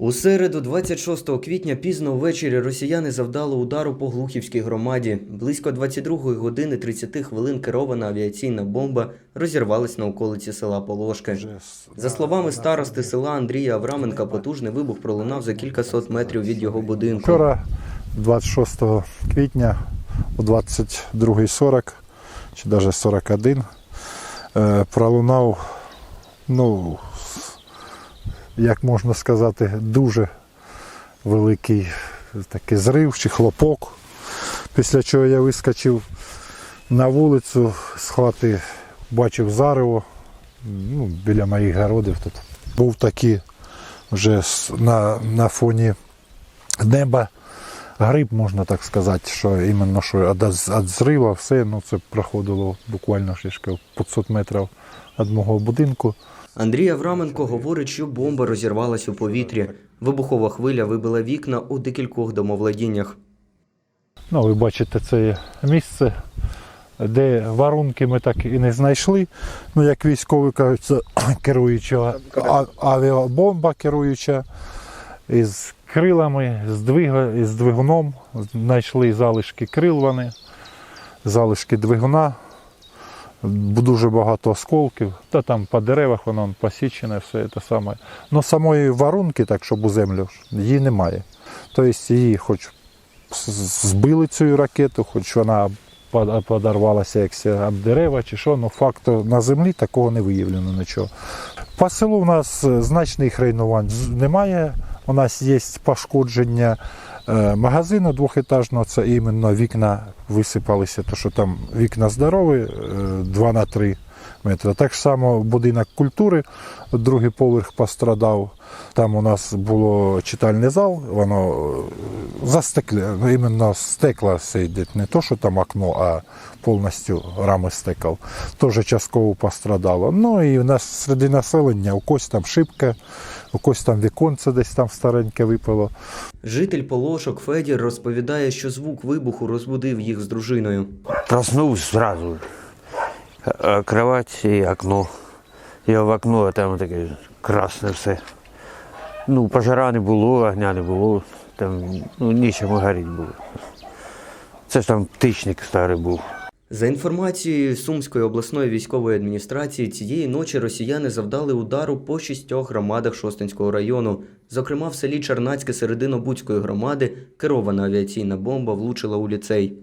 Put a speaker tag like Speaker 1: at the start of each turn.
Speaker 1: У середу, 26 квітня, пізно ввечері росіяни завдали удару по Глухівській громаді. Близько 22 години 30 хвилин керована авіаційна бомба розірвалась на околиці села Полошки. За словами старости села Андрія Авраменка, потужний вибух пролунав за кілька сот метрів від його будинку.
Speaker 2: Вчора, 26 квітня о 22.40 чи навіть 41 е, пролунав, ну, як можна сказати, дуже великий такий зрив чи хлопок. Після чого я вискочив на вулицю з хати, бачив зарево ну, біля моїх городів тут. Був такий вже на, на фоні неба гриб, можна так сказати, що іменно що від, зрива все, ну це проходило буквально ще 500 метрів від мого будинку.
Speaker 1: Андрій Авраменко говорить, що бомба розірвалась у повітрі. Вибухова хвиля вибила вікна у декількох домовладіннях.
Speaker 2: Ну, ви бачите, це місце, де варунки ми так і не знайшли. Ну, як військові кажуть, це керуюча авіабомба керуюча із крилами, з, двига, із двигуном. Знайшли залишки крил вони, залишки двигуна. Дуже багато осколків, та там по деревах воно посічене, все те саме. Ну самої варунки, так щоб у землю, її немає. Тобто її хоч збили цю ракету, хоч вона под- подорвалася як об дерева чи що, ну факту на землі такого не виявлено нічого. По селу в нас е, значних руйнувань немає. У нас є пошкодження е, магазину двохетажного, це іменно вікна висипалися, то що там вікна здорові, 2 на 3 метри. Так само будинок культури, другий поверх пострадав. Там у нас було читальний зал, воно е, застекле, іменно стекла йде, не то, що там окно, а повністю рами стекол. Теж частково пострадало. Ну і у нас серед населення у когось там шибка, у когось там віконце десь там стареньке випало.
Speaker 1: Житель Полошок Федір розповідає, що звук вибуху розбудив їх з дружиною.
Speaker 3: Проснулся сразу. А кровать и окно. Я в окно, а там таке красне все. Ну, пожара не було, огня не було. Там ну, нічому горіти було. Це ж там птичник старий був.
Speaker 1: За інформацією Сумської обласної військової адміністрації, цієї ночі росіяни завдали удару по шістьох громадах Шостинського району. Зокрема, в селі Чернацьке Серединобудської громади керована авіаційна бомба влучила у ліцей.